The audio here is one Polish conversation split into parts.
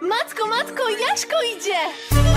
Matko, matko, Jaśko idzie!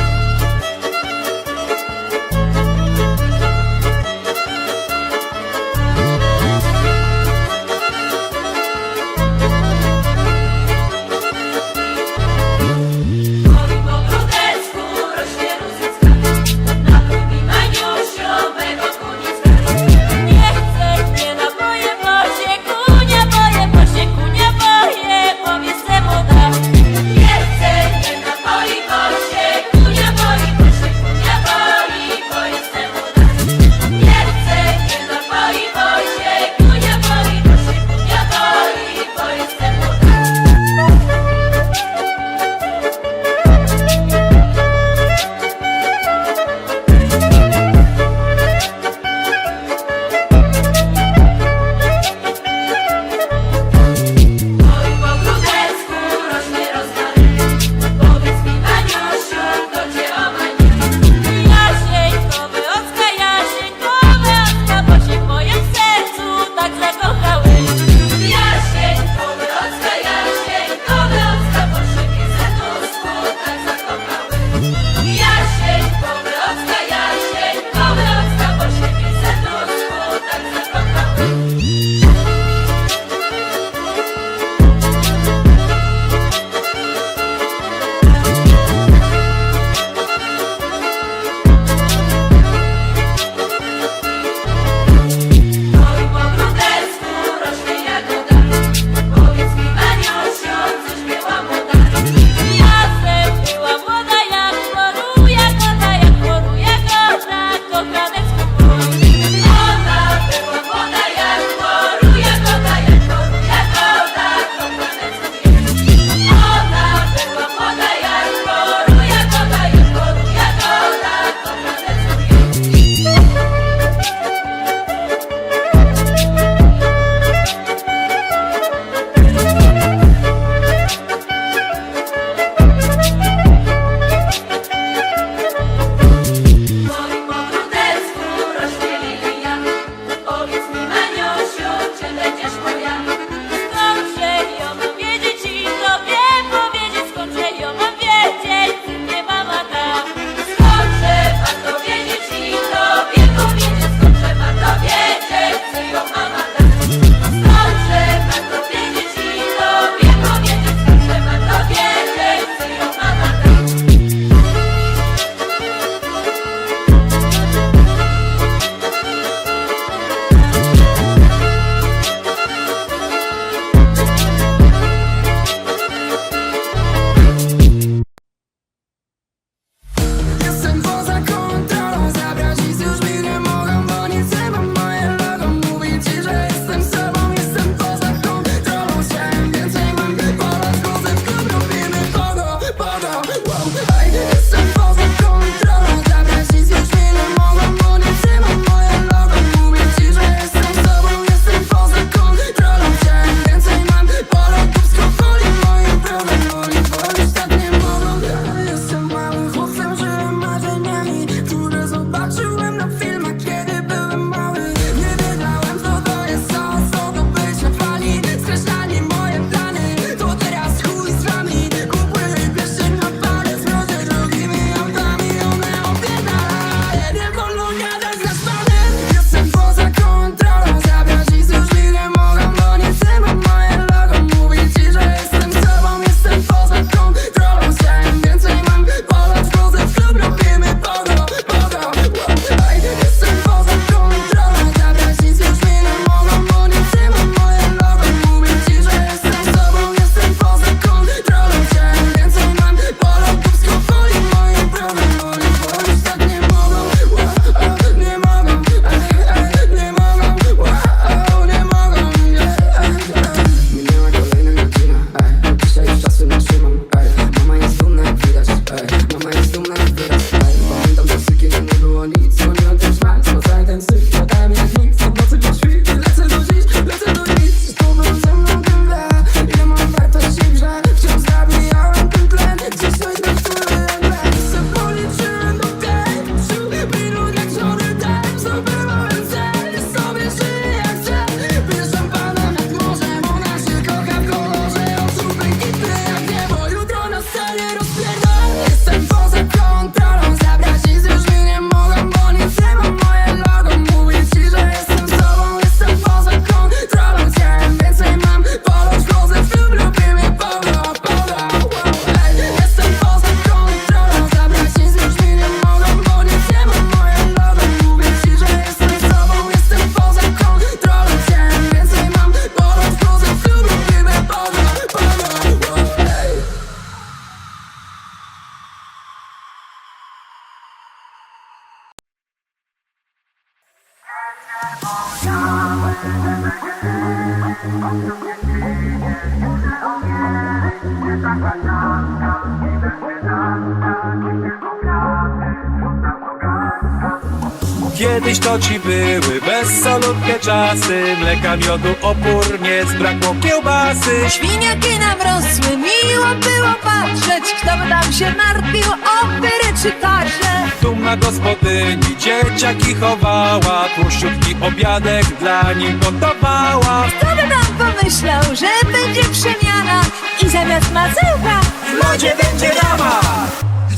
Kiedyś to ci były bezsolutne czasy. Mleka, miodu, opór, nie zbrakło kiełbasy. Świniaki nam rosły, miło było patrzeć. Kto by nam się martwił o pyry czy tasze Dumna gospodyni dzieciaki chowała Tłuszczówki obiadek dla nich gotowała. Kto by nam pomyślał, że będzie przemiana? I zamiast macełka W lodzie będzie rama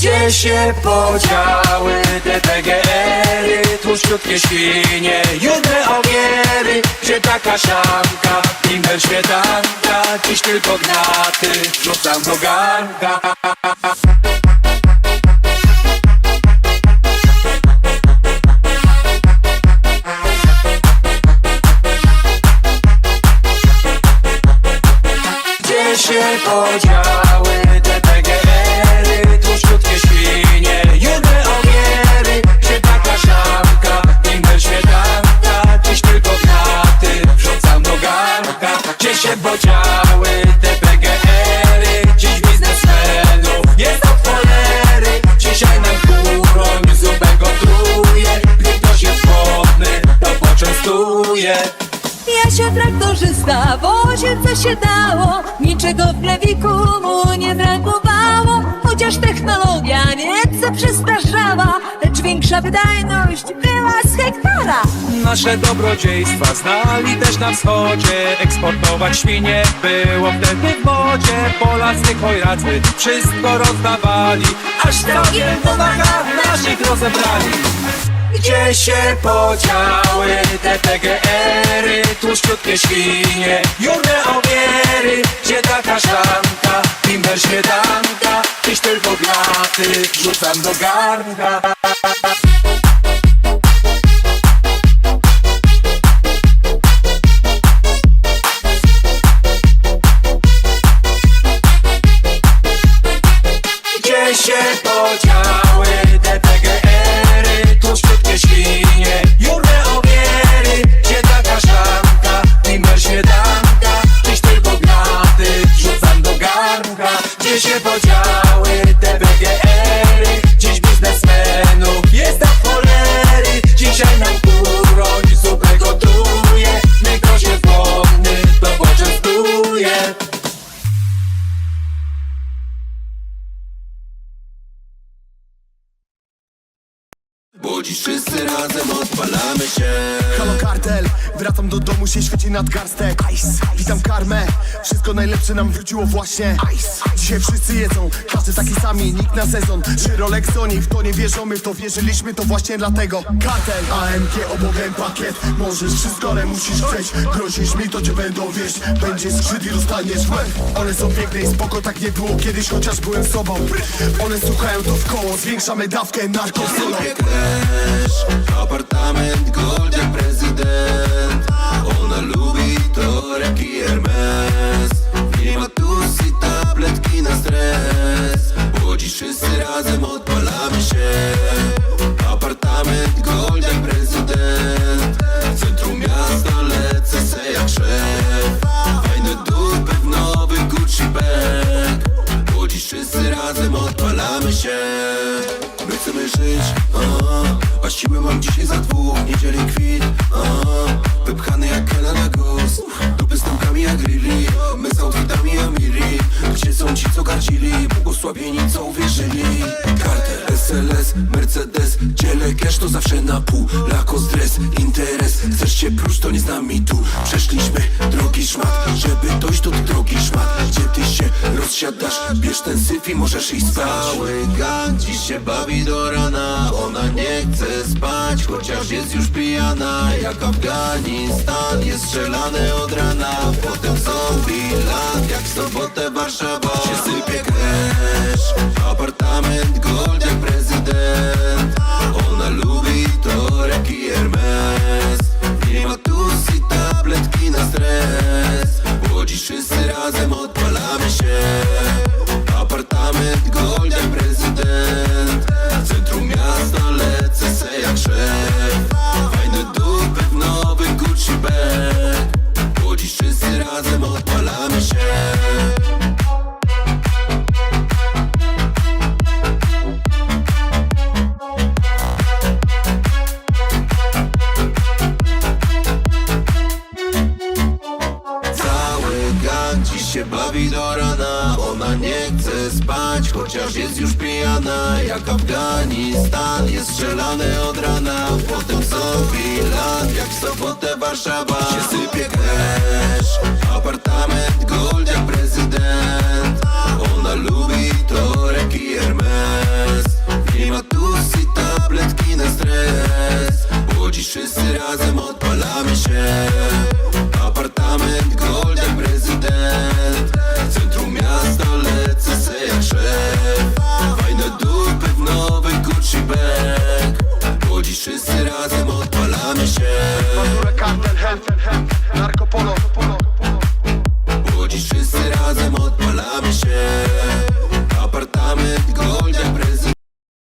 Gdzie się podziały te PGR-y Tłuszczutkie świnie, judne ogiery. Gdzie taka szamka, imber śmietanka. Dziś tylko gnaty, wrzucam do garnka Gdzie się podziały te PGR-y. Dziś biznesmenów jest od cholery. Dzisiaj nam kuroń zupę gotruje Gdy ktoś jest głodny, to poczęstuje. Jasia traktorzysta woził co się dało. Niczego w plewiku przestarzała Lecz większa wydajność była z hektara. Nasze dobrodziejstwa znali też na wschodzie. Eksportować świnie było wtedy w modzie. Polacy chojracy wszystko rozdawali Aż całkiem po naszych rozebrali. Gdzie się podziały te PGR-y Tłuszczutkie świnie, jurne ogiery Gdzie taka szklanka, timber śmietanka. Dziś tylko blaty, wrzucam do garnka odpalamy się Halo kartel, wracam do domu, się świeci nadgarstek Ice, witam karmę, wszystko najlepsze nam wróciło właśnie. Ice, dzisiaj wszyscy jedzą, każdy taki sami, nikt na sezon Czy Rolex Sony, w to nie wierzymy, w to wierzyliśmy, to właśnie dlatego. Kartel, AMG, obok pakiet, możesz wszystko, ale musisz chcieć Grozisz mi, to cię będą wieść, będzie skrzyd i dostaniesz w łeb. One są piękne i spoko, tak nie było kiedyś, chociaż byłem sobą. One słuchają to w koło, zwiększamy dawkę narkosyną Cash, apartament jak Ona lubi torek i Hermes. Nie ma tus i tabletki na stres. Bo dziś wszyscy razem odpalamy się. Apartament gold jak prezydent W centrum miasta lecę se jak szef. Fajne dupy w nowy Gucci bag. Bo wszyscy razem odpalamy się. My chcemy żyć, a, a siłę mam dzisiaj za dwóch Niedzieli kwit, a, wypchany jak Canada Goose Dupy z tamkami jak Lili, my z outfitami Amiri. Gdzie są ci co gardzili, błogosławieni co uwierzyli. Kartel, SLS, Mercedes, dzielę cash to zawsze na pół. Lakos, dres, interes, chcesz się prócz to nie z nami tu. Przeszliśmy drogi bierz ten syf i możesz iść spać. Cały gang dziś się bawi do rana. Ona nie chce spać, chociaż jest już pijana. Jak Afganistan, jest strzelany od rana. Potem zombie land, jak w sobotę Warszawa. Się sypie cash, apartament gold jak prezydent Wszyscy razem odpalamy się pijana jak Afganistan Jest strzelane od rana Potem co? Bilan Jak w sobotę Warszawa. Się sypie cash Apartament gold jak prezydent. Ona lubi torek i Hermes. Nie ma tabletki na stres. Bo dziś wszyscy razem odpalamy się. Apartament